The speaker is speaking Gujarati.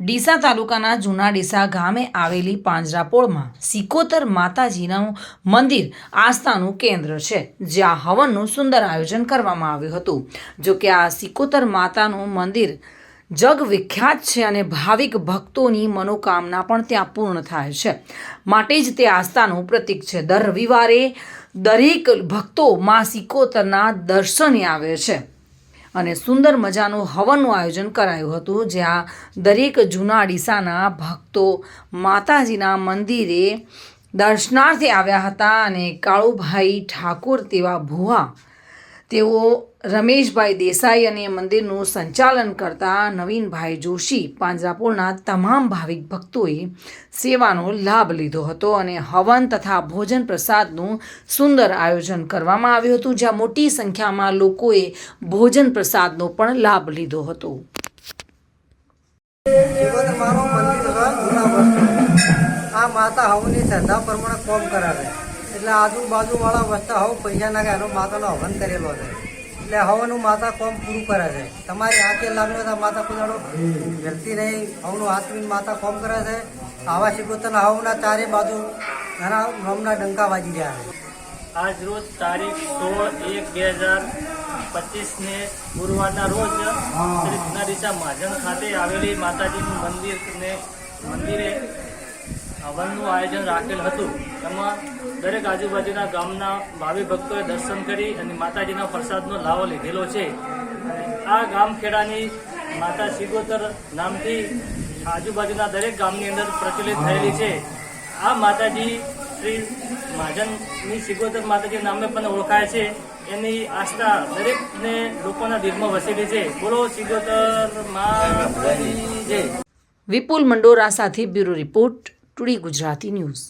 ડીસા તાલુકાના જૂના ડીસા ગામે આવેલી પાંજરાપોળમાં સિકોતર માતાજીનું મંદિર આસ્થાનું કેન્દ્ર છે, જ્યાં હવનનું સુંદર આયોજન કરવામાં આવ્યું હતું. જો કે આ સિકોતર માતાનું મંદિર જગ વિખ્યાત છે અને ભાવિક ભક્તોની મનોકામના પણ ત્યાં પૂર્ણ થાય છે. માટે જ તે આસ્થાનું પ્રતીક છે. દર રવિવારે દરેક ભક્તો મા સિકોતરના દર્શને આવે છે. અને સુંદર મજાનું હવનનું આયોજન કરાયું હતું, જ્યાં દરેક જૂના ડીસાના ભક્તો માતાજીના મંદિરે દર્શનાર્થે આવ્યા હતા અને કાળુભાઈ ઠાકોર તેવા ભુવા તેઓ રમેશભાઈ દેસાઈ અને મંદિરનું સંચાલન કરતા નવીનભાઈ જોશી પાંજરાપોળના તમામ ભાવિક ભક્તોએ સેવાનો લાભ લીધો હતો અને હવન તથા ભોજન પ્રસાદનું સુંદર આયોજન કરવામાં આવ્યું હતું, જ્યાં મોટી સંખ્યામાં લોકોએ ભોજન પ્રસાદનો પણ લાભ લીધો હતો. આ માતા હવની શ્રદ્ધા પ્રમાણે કોમ કરાવે. એટલે આજુબાજુ વાળા વસ્તા હવ પૈસા નાખે એનો માતાનો હવન કરેલો છે. એટલે હવનું માતા કોમ પૂરું કરે છે. તમારી હાથે લાગ્યો તો માતા કુદાડો વ્યક્તિ નહીં, હવનું હાથવીન માતા કોમ કરે છે. આવા શિકોતરના હવના ચારે બાજુ ઘણા રમના ડંકા વાજી રહ્યા છે. આજ રોજ તારીખ સોળ એક બે હજાર પચીસને ગુરુવારના રોજ શ્રી જુનાડીસા મહાજન ખાતે આવેલી માતાજીનું મંદિર ને મંદિરે હવનનું આયોજન રાખેલ હતું. એમાં દરેક આજુબાજુના ગામના ભાવિ ભક્તોએ દર્શન કરી અને માતાજીના પ્રસાદનો લાવો લીધેલો છે. આ ગામ ખેડાની માતા સિગોતર નામથી આજુબાજુના દરેક ગામની અંદર પ્રચલિત થયેલી છે. આ માતાજી શ્રી મહાજનની સિગોતર માતાજી નામે પણ ઓળખાય છે. એની આસ્થા દરેકને લોકોના દિલમાં વસેલી છે. બોલો શિગોતર માતાજી જય. વિપુલ મંડોરા સાથે bureau report two D Gujarati news.